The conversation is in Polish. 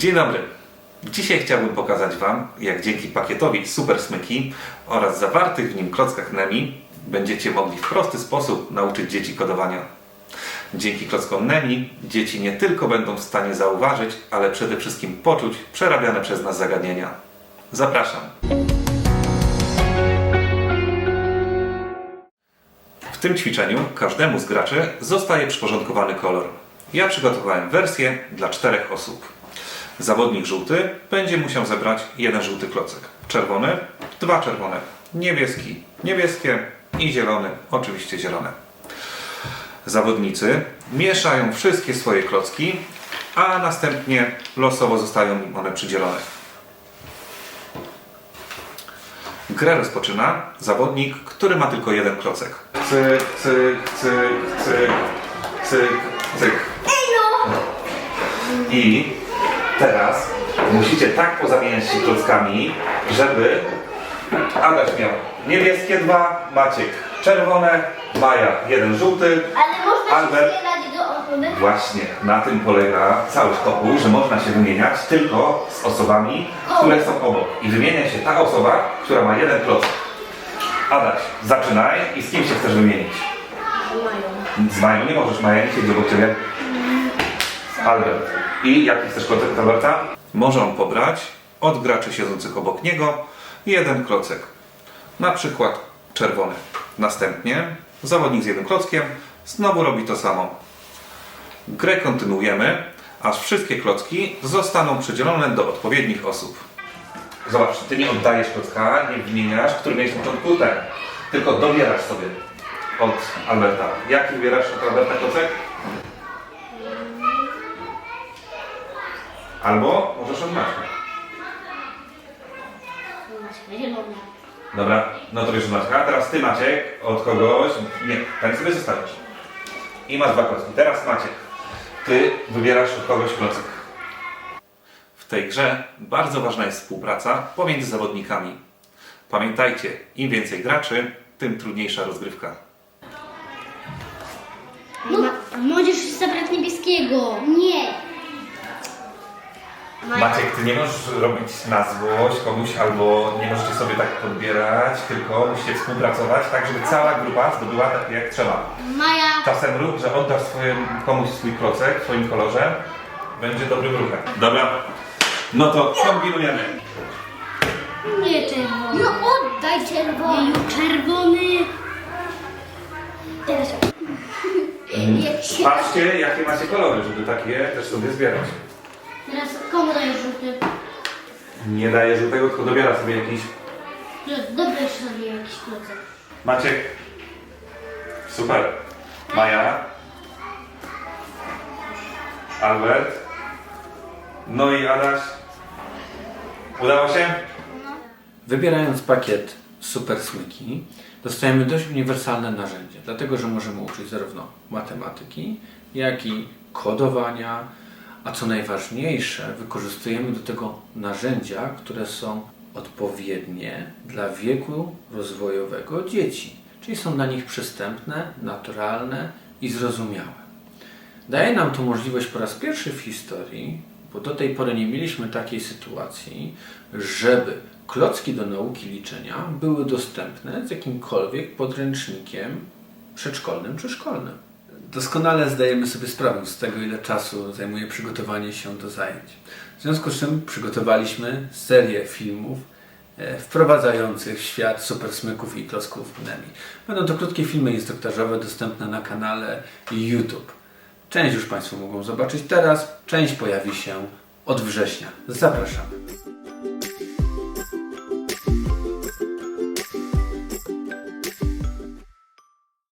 Dzień dobry. Dzisiaj chciałbym pokazać Wam, jak dzięki pakietowi Super Smyki oraz zawartych w nim klockach Nemi będziecie mogli w prosty sposób nauczyć dzieci kodowania. Dzięki klockom Nemi dzieci nie tylko będą w stanie zauważyć, ale przede wszystkim poczuć przerabiane przez nas zagadnienia. Zapraszam. W tym ćwiczeniu każdemu z graczy zostaje przyporządkowany kolor. Ja przygotowałem wersję dla czterech osób. Zawodnik żółty będzie musiał zebrać jeden żółty klocek. Czerwony, dwa czerwone. Niebieski, niebieskie i zielony, oczywiście zielone. Zawodnicy mieszają wszystkie swoje klocki, a następnie losowo zostają im one przydzielone. Grę rozpoczyna zawodnik, który ma tylko jeden klocek. Cyk, cyk, cyk, cyk, cyk, cyk. I teraz musicie tak pozamieniać się klockami, żeby Adaś miał niebieskie dwa, Maciek czerwone, Maja jeden żółty. Ale można Albert. się zbierać do? Właśnie na tym polega cały spokój, że można się wymieniać tylko z osobami, które są obok. I wymienia się ta osoba, która ma jeden klocek. Adaś, zaczynaj i z kim się chcesz wymienić? Mają. Z Mają nie możesz, Maja nie siedzi obok ciebie. Albert. I jaki chcesz od Alberta? Może on pobrać od graczy siedzących obok niego jeden klocek. Na przykład czerwony. Następnie zawodnik z jednym klockiem znowu robi to samo. Grę kontynuujemy, aż wszystkie klocki zostaną przydzielone do odpowiednich osób. Zobacz, ty nie oddajesz klocka, nie wymieniasz, który miałeś na początku ten, tylko dobierasz sobie od Alberta. Jaki wybierasz od Alberta klocek? Albo możesz od Maćka. Zielone. Dobra, no to bierz od Maćka. Teraz ty Maciek od kogoś. Nie, ten sobie zostawisz. I masz dwa klocki. Teraz Maciek. Ty wybierasz od kogoś klocek. W tej grze bardzo ważna jest współpraca pomiędzy zawodnikami. Pamiętajcie, im więcej graczy, tym trudniejsza rozgrywka. No, możesz zabrać niebieskiego. Nie. Maja. Maciek, ty nie możesz robić na złość komuś albo nie możecie sobie tak podbierać, tylko musicie współpracować, tak żeby cała grupa zdobyła tak jak trzeba. Maja. Czasem rób, że oddasz swoim, komuś swój klocek w swoim kolorze, będzie dobrym ruchem. Dobra, no to kombinujemy. Nie czerwony. No oddaj czerwony. Czerwony. Teraz. Się... Patrzcie, jakie macie kolory, żeby takie też sobie zbierać. Teraz komu dajesz żółty? Nie daje żółtego, tylko dobiera sobie jakiś. Dobrać sobie jakiś klocek. Maciek. Super. Maja. Albert. No i Adaś. Udało się? Wybierając pakiet Super Smyki, dostajemy dość uniwersalne narzędzie, dlatego że możemy uczyć zarówno matematyki, jak i kodowania, a co najważniejsze, wykorzystujemy do tego narzędzia, które są odpowiednie dla wieku rozwojowego dzieci, czyli są dla nich przystępne, naturalne i zrozumiałe. Daje nam to możliwość po raz pierwszy w historii, bo do tej pory nie mieliśmy takiej sytuacji, żeby klocki do nauki liczenia były dostępne z jakimkolwiek podręcznikiem przedszkolnym czy szkolnym. Doskonale zdajemy sobie sprawę z tego, ile czasu zajmuje przygotowanie się do zajęć. W związku z czym przygotowaliśmy serię filmów e, wprowadzających w świat supersmyków i klocków Nemi. Będą to krótkie filmy instruktażowe dostępne na kanale YouTube. Część już Państwo mogą zobaczyć teraz, część pojawi się od września. Zapraszamy.